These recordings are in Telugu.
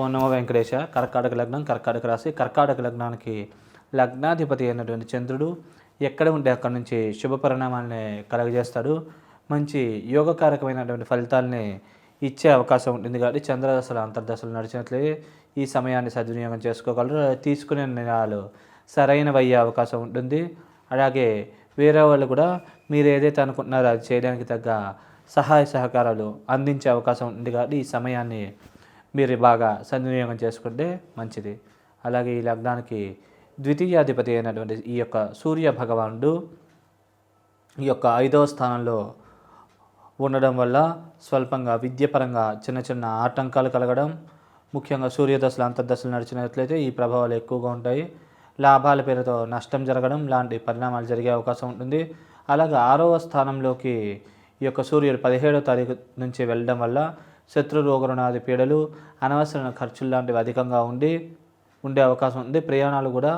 ఓ నమో వెంకటేశ. కర్కాటక లగ్నం కర్కాటక రాశి. కర్కాటక లగ్నానికి లగ్నాధిపతి అయినటువంటి చంద్రుడు ఎక్కడ ఉంటే అక్కడ నుంచి శుభ పరిణామాలని కలగజేస్తాడు. మంచి యోగకారకమైనటువంటి ఫలితాలని ఇచ్చే అవకాశం ఉంటుంది కాబట్టి చంద్రదశలు అంతర్దశలు నడిచినట్లే ఈ సమయాన్ని సద్వినియోగం చేసుకోగలరు. తీసుకునే నిర్ణయాలు సరైనవి అయ్యే అవకాశం ఉంటుంది. అలాగే వేరే వాళ్ళు కూడా మీరు ఏదైతే అనుకుంటున్నారో అది చేయడానికి తగ్గ సహాయ సహకారాలు అందించే అవకాశం ఉంది కాబట్టి ఈ సమయాన్ని మీరు బాగా సద్వినియోగం చేసుకుంటే మంచిది. అలాగే ఈ లగ్నానికి ద్వితీయాధిపతి అయినటువంటి ఈ యొక్క సూర్య భగవానుడు ఈ యొక్క ఐదవ స్థానంలో ఉండడం వల్ల స్వల్పంగా విద్యపరంగా చిన్న చిన్న ఆటంకాలు కలగడం ముఖ్యంగా సూర్యదశలు అంతర్దశలు నడిచినట్లయితే ఈ ప్రభావాలు ఎక్కువగా ఉంటాయి. లాభాల పేరుతో నష్టం జరగడం లాంటి పరిణామాలు జరిగే అవకాశం ఉంటుంది. అలాగే ఆరవ స్థానంలోకి ఈ యొక్క సూర్యుడు పదిహేడో తారీఖు నుంచి వెళ్ళడం వల్ల శత్రు రోగరుణాది పీడలు అనవసరమైన ఖర్చులు లాంటివి అధికంగా ఉండి ఉండే అవకాశం ఉంది. ప్రయాణాలు కూడా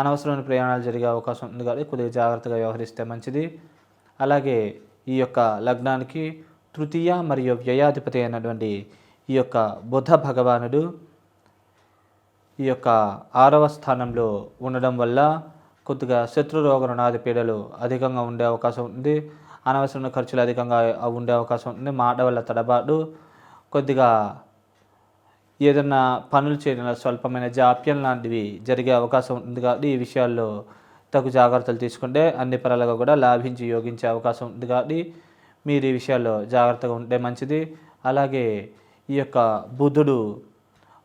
అనవసరమైన ప్రయాణాలు జరిగే అవకాశం ఉంది కాబట్టి కొద్దిగా జాగ్రత్తగా వ్యవహరిస్తే మంచిది. అలాగే ఈ యొక్క లగ్నానికి తృతీయ మరియు వ్యయాధిపతి అయినటువంటి ఈ యొక్క బుధ భగవానుడు ఈ యొక్క ఆరవ స్థానంలో ఉండడం వల్ల కొద్దిగా శత్రు రోగ రుణాది పీడలు అధికంగా ఉండే అవకాశం ఉంది. అనవసరమైన ఖర్చులు అధికంగా ఉండే అవకాశం ఉంది. మాట వల్ల తడబాటు కొద్దిగా ఏదన్నా పనులు చేయడంలో స్వల్పమైన జాప్యం లాంటివి జరిగే అవకాశం ఉంది కాబట్టి ఈ విషయాల్లో తగు జాగ్రత్తలు తీసుకుంటే అన్ని పరాలుగా కూడా లాభించి యోగించే అవకాశం ఉంది కాబట్టి మీరు ఈ విషయాల్లో జాగ్రత్తగా ఉంటే మంచిది. అలాగే ఈ యొక్క బుధుడు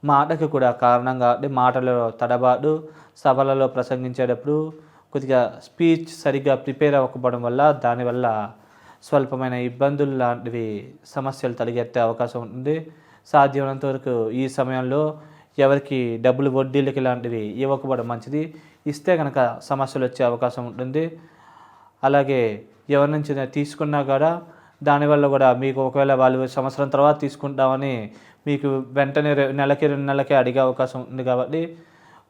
మాటకి కూడా కారణం కాబట్టి మాటలో తడబాటు సభలలో ప్రసంగించేటప్పుడు కొద్దిగా స్పీచ్ సరిగ్గా ప్రిపేర్ అవ్వకపోవడం వల్ల దానివల్ల స్వల్పమైన ఇబ్బందులు లాంటివి సమస్యలు తలెత్తే అవకాశం ఉంటుంది. సాధ్యమైనంత వరకు ఈ సమయంలో ఎవరికి డబ్బులు వడ్డీలకి లాంటివి ఇవ్వకపోవడం మంచిది. ఇస్తే కనుక సమస్యలు వచ్చే అవకాశం ఉంటుంది. అలాగే ఎవరి నుంచి తీసుకున్నా కూడా దానివల్ల కూడా మీకు ఒకవేళ వాళ్ళు సంవత్సరం తర్వాత తీసుకుంటామని మీకు వెంటనే నెలకి రెండు నెలలకే అడిగే అవకాశం ఉంది కాబట్టి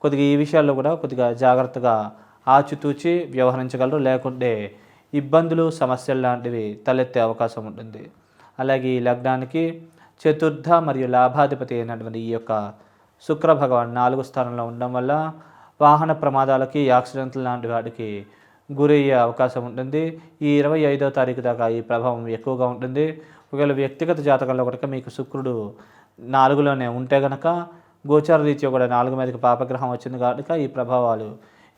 కొద్దిగా ఈ విషయాల్లో కూడా కొద్దిగా జాగ్రత్తగా ఆచితూచి వ్యవహరించగలరు. లేకుంటే ఇబ్బందులు సమస్యలు లాంటివి తలెత్తే అవకాశం ఉంటుంది. అలాగే ఈ లగ్నానికి చతుర్థ మరియు లాభాధిపతి అయినటువంటి ఈ యొక్క శుక్ర భగవాన్ నాలుగు స్థానంలో ఉండడం వల్ల వాహన ప్రమాదాలకి యాక్సిడెంట్ల లాంటి వాటికి గురయ్యే అవకాశం ఉంటుంది. ఈ ఇరవై ఐదో తారీఖు దాకా ఈ ప్రభావం ఎక్కువగా ఉంటుంది. ఒకవేళ వ్యక్తిగత జాతకంలో కనుక మీకు శుక్రుడు నాలుగులోనే ఉంటే కనుక గోచార రీత్యా కూడా నాలుగు మీదకి పాపగ్రహం వచ్చింది కాబట్టి ఈ ప్రభావాలు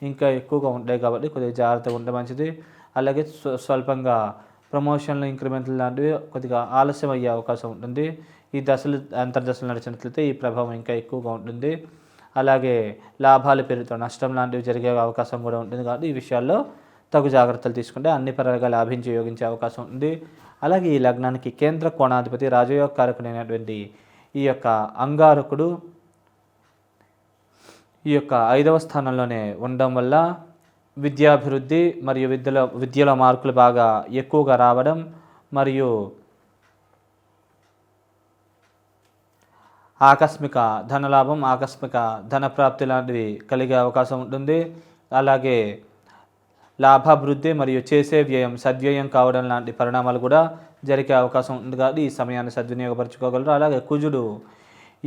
ఇంకా ఎక్కువగా ఉంటాయి కాబట్టి కొద్దిగా జాగ్రత్తగా ఉంటే మంచిది. అలాగే స్వ- స్వల్పంగా ప్రమోషన్లు ఇంక్రిమెంట్లు లాంటివి కొద్దిగా ఆలస్యం అయ్యే అవకాశం ఉంటుంది. ఈ దశలు అంతర్దశలు నడిచినట్లయితే ఈ ప్రభావం ఇంకా ఎక్కువగా ఉంటుంది. అలాగే లాభాలు పెరుగుతాయి నష్టం లాంటివి జరిగే అవకాశం కూడా ఉంటుంది. కాబట్టి ఈ విషయాల్లో తగు జాగ్రత్తలు తీసుకుంటే అన్ని పరంగా లాభించి యోగించే అవకాశం ఉంది అలాగే ఈ లగ్నానికి కేంద్ర కోణాధిపతి రాజయోగకారకుడైనటువంటి ఈ యొక్క అంగారకుడు ఈ యొక్క ఐదవ స్థానంలోనే ఉండడం వల్ల విద్యాభివృద్ధి మరియు విద్యలో విద్యలో మార్కులు బాగా ఎక్కువగా రావడం మరియు ఆకస్మిక ధనలాభం ఆకస్మిక ధన ప్రాప్తి లాంటివి కలిగే అవకాశం ఉంటుంది. అలాగే లాభాభివృద్ధి మరియు చేసే వ్యయం సద్వ్యయం కావడం లాంటి పరిణామాలు కూడా జరిగే అవకాశం ఉంది కాబట్టి ఈ సమయాన్ని సద్వినియోగపరచుకోగలరు. అలాగే కుజుడు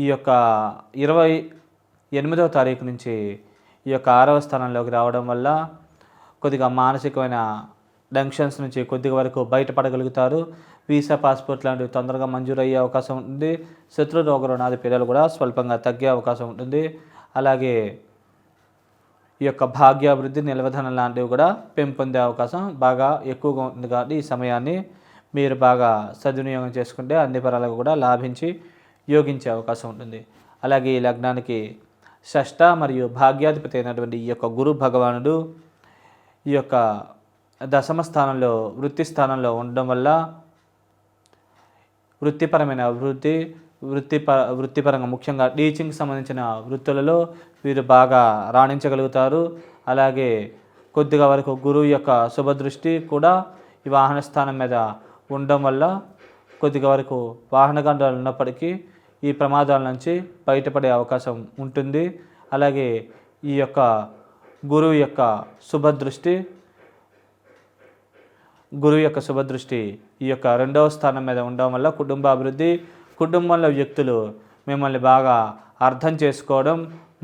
ఈ యొక్క ఇరవై ఎనిమిదవ తారీఖు నుంచి ఈ యొక్క ఆరవ స్థానంలోకి రావడం వల్ల కొద్దిగా మానసికమైన టెన్షన్స్ నుంచి కొద్దిగా వరకు బయటపడగలుగుతారు. వీసా పాస్పోర్ట్ లాంటివి తొందరగా మంజూరు అయ్యే అవకాశం ఉంటుంది. శత్రు రోగ రుణాది పీడలు కూడా స్వల్పంగా తగ్గే అవకాశం ఉంటుంది. అలాగే ఈ యొక్క భాగ్యాభివృద్ధి నిల్వధనం లాంటివి కూడా పెంపొందే అవకాశం బాగా ఎక్కువగా ఉంటుంది కాబట్టి ఈ సమయాన్ని మీరు బాగా సద్వినియోగం చేసుకుంటే అన్ని పరాలకు కూడా లాభించి యోగించే అవకాశం ఉంటుంది. అలాగే ఈ లగ్నానికి షష్ట మరియు భాగ్యాధిపతి అయినటువంటి ఈ యొక్క గురు భగవానుడు ఈ యొక్క దశమ స్థానంలో వృత్తి స్థానంలో ఉండడం వల్ల వృత్తిపరమైన అభివృద్ధి వృత్తిప వృత్తిపరంగా ముఖ్యంగా టీచింగ్ సంబంధించిన వృత్తులలో వీరు బాగా రాణించగలుగుతారు. అలాగే కొద్దిగా వరకు గురువు యొక్క శుభదృష్టి కూడా ఈ వాహన స్థానం మీద ఉండడం వల్ల కొద్దిగా వరకు వాహనగండాలు ఉన్నప్పటికీ ఈ ప్రమాదాల నుంచి బయటపడే అవకాశం ఉంటుంది. అలాగే ఈ యొక్క గురువు యొక్క శుభదృష్టి గురువు యొక్క శుభదృష్టి ఈ యొక్క రెండవ స్థానం మీద ఉండడం వల్ల కుటుంబ అభివృద్ధి కుటుంబంలో వ్యక్తులు మిమ్మల్ని బాగా అర్థం చేసుకోవడం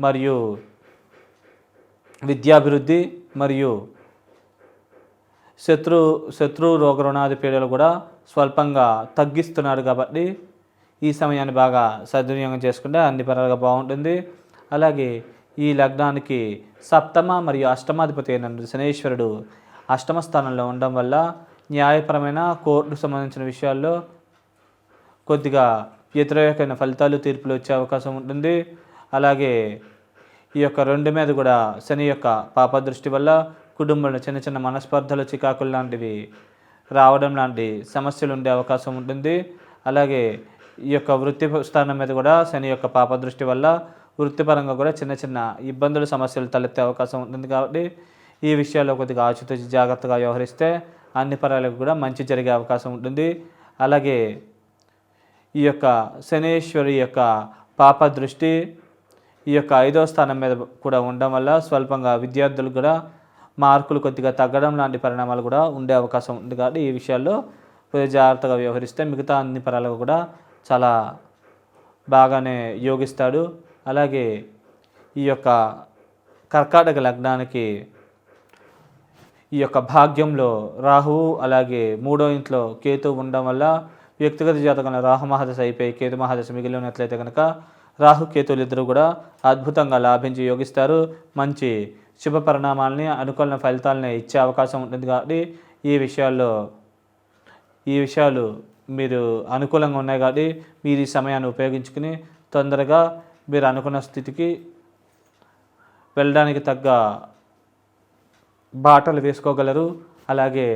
మరియు విద్యాభివృద్ధి మరియు శత్రు శత్రు రోగ రుణాది పీడలు కూడా స్వల్పంగా తగ్గిస్తున్నారు కాబట్టి ఈ సమయాన్ని బాగా సద్వినియోగం చేసుకుంటే అన్ని పనులుగా బాగుంటుంది. అలాగే ఈ లగ్నానికి సప్తమ మరియు అష్టమాధిపతి అయిన శనేశ్వరుడు అష్టమ స్థానంలో ఉండడం వల్ల న్యాయపరమైన కోర్టుకు సంబంధించిన విషయాల్లో కొద్దిగా వ్యతిరేకమైన ఫలితాలు తీర్పులు వచ్చే అవకాశం ఉంటుంది. అలాగే ఈ యొక్క రెండు మీద కూడా శని యొక్క పాప దృష్టి వల్ల కుటుంబంలో చిన్న చిన్న మనస్పర్ధలు చికాకులు లాంటివి రావడం లాంటి సమస్యలు ఉండే అవకాశం ఉంటుంది. అలాగే ఈ యొక్క వృత్తి స్థానం మీద కూడా శని యొక్క పాప దృష్టి వల్ల వృత్తిపరంగా కూడా చిన్న చిన్న ఇబ్బందులు సమస్యలు తలెత్తే అవకాశం ఉంటుంది కాబట్టి ఈ విషయాల్లో కొద్దిగా ఆచితూచి జాగ్రత్తగా వ్యవహరిస్తే అన్ని పరాలకు కూడా మంచి జరిగే అవకాశం ఉంటుంది. అలాగే ఈ యొక్క శనేశ్వరి యొక్క పాప దృష్టి ఈ యొక్క ఐదో స్థానం మీద కూడా ఉండడం వల్ల స్వల్పంగా విద్యార్థులు కూడా మార్కులు కొద్దిగా తగ్గడం లాంటి పరిణామాలు కూడా ఉండే అవకాశం ఉంది కాబట్టి ఈ విషయాల్లో కొద్దిగా జాగ్రత్తగా వ్యవహరిస్తే మిగతా అన్ని పరాలకు కూడా చాలా బాగానే యోగిస్తాడు. అలాగే ఈ యొక్క కర్కాటక లగ్నానికి ఈ యొక్క భాగ్యంలో రాహువు అలాగే మూడో ఇంట్లో కేతు ఉండడం వల్ల వ్యక్తిగత జాతకంలో రాహు మహాదశ అయిపోయి కేతు మహాదశ మిగిలి ఉన్నట్లయితే కనుక రాహు కేతులు ఇద్దరు కూడా అద్భుతంగా లాభించి యోగిస్తారు. మంచి శుభ పరిణామాలని అనుకూల ఫలితాలని ఇచ్చే అవకాశం ఉంటుంది కాబట్టి ఈ విషయాల్లో ఈ విషయాలు మీరు అనుకూలంగా ఉన్నాయి కాబట్టి మీరు ఈ సమయాన్ని ఉపయోగించుకుని తొందరగా మీరు అనుకున్న స్థితికి వెళ్ళడానికి తగ్గ బాటలు వేసుకోగలరు. అలాగే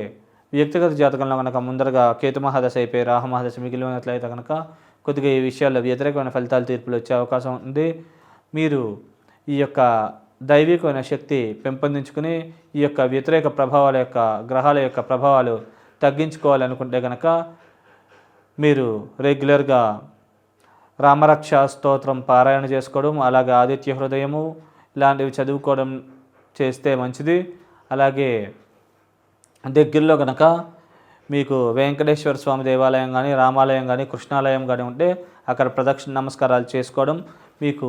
వ్యక్తిగత జాతకంలో కనుక ముందరగా కేతు మహాదశ అయిపోయి రాహు మహాదశ మిగిలి ఉన్నట్లయితే కనుక కొద్దిగా ఈ విషయాల్లో వ్యతిరేకమైన ఫలితాలు తీర్పులు వచ్చే అవకాశం ఉంది. మీరు ఈ యొక్క దైవికమైన శక్తి పెంపొందించుకుని ఈ యొక్క వ్యతిరేక ప్రభావాల యొక్క గ్రహాల యొక్క ప్రభావాలు తగ్గించుకోవాలనుకుంటే కనుక మీరు రెగ్యులర్గా రామరక్ష స్తోత్రం పారాయణ చేసుకోవడం అలాగే ఆదిత్య హృదయము ఇలాంటివి చదువుకోవడం చేస్తే మంచిది. అలాగే దగ్గరలో కనుక మీకు వెంకటేశ్వర స్వామి దేవాలయం కానీ రామాలయం కానీ కృష్ణాలయం కానీ ఉంటే అక్కడ ప్రదక్షిణ నమస్కారాలు చేసుకోవడం మీకు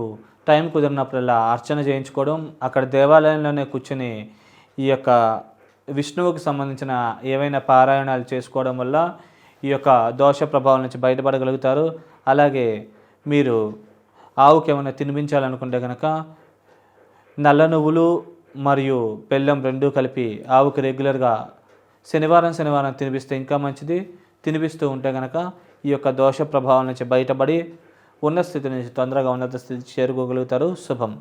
టైం కుదిరినప్పుడల్లా అర్చన చేయించుకోవడం అక్కడ దేవాలయంలోనే కూర్చుని ఈ యొక్క విష్ణువుకి సంబంధించిన ఏవైనా పారాయణాలు చేసుకోవడం వల్ల ఈ యొక్క దోష ప్రభావం నుంచి బయటపడగలుగుతారు. అలాగే మీరు ఆవుకి ఏమైనా తినిపించాలనుకుంటే కనుక నల్ల నువ్వులు మరియు బెల్లం రెండూ కలిపి ఆవుకి రెగ్యులర్గా శనివారం శనివారం తినిపిస్తే ఇంకా మంచిది. తినిపిస్తూ ఉంటే కనుక ఈ యొక్క దోష ప్రభావం నుంచి బయటపడి ఉన్న స్థితి నుంచి తొందరగా ఉన్నత స్థితి చేరుకోగలుగుతారు. శుభం.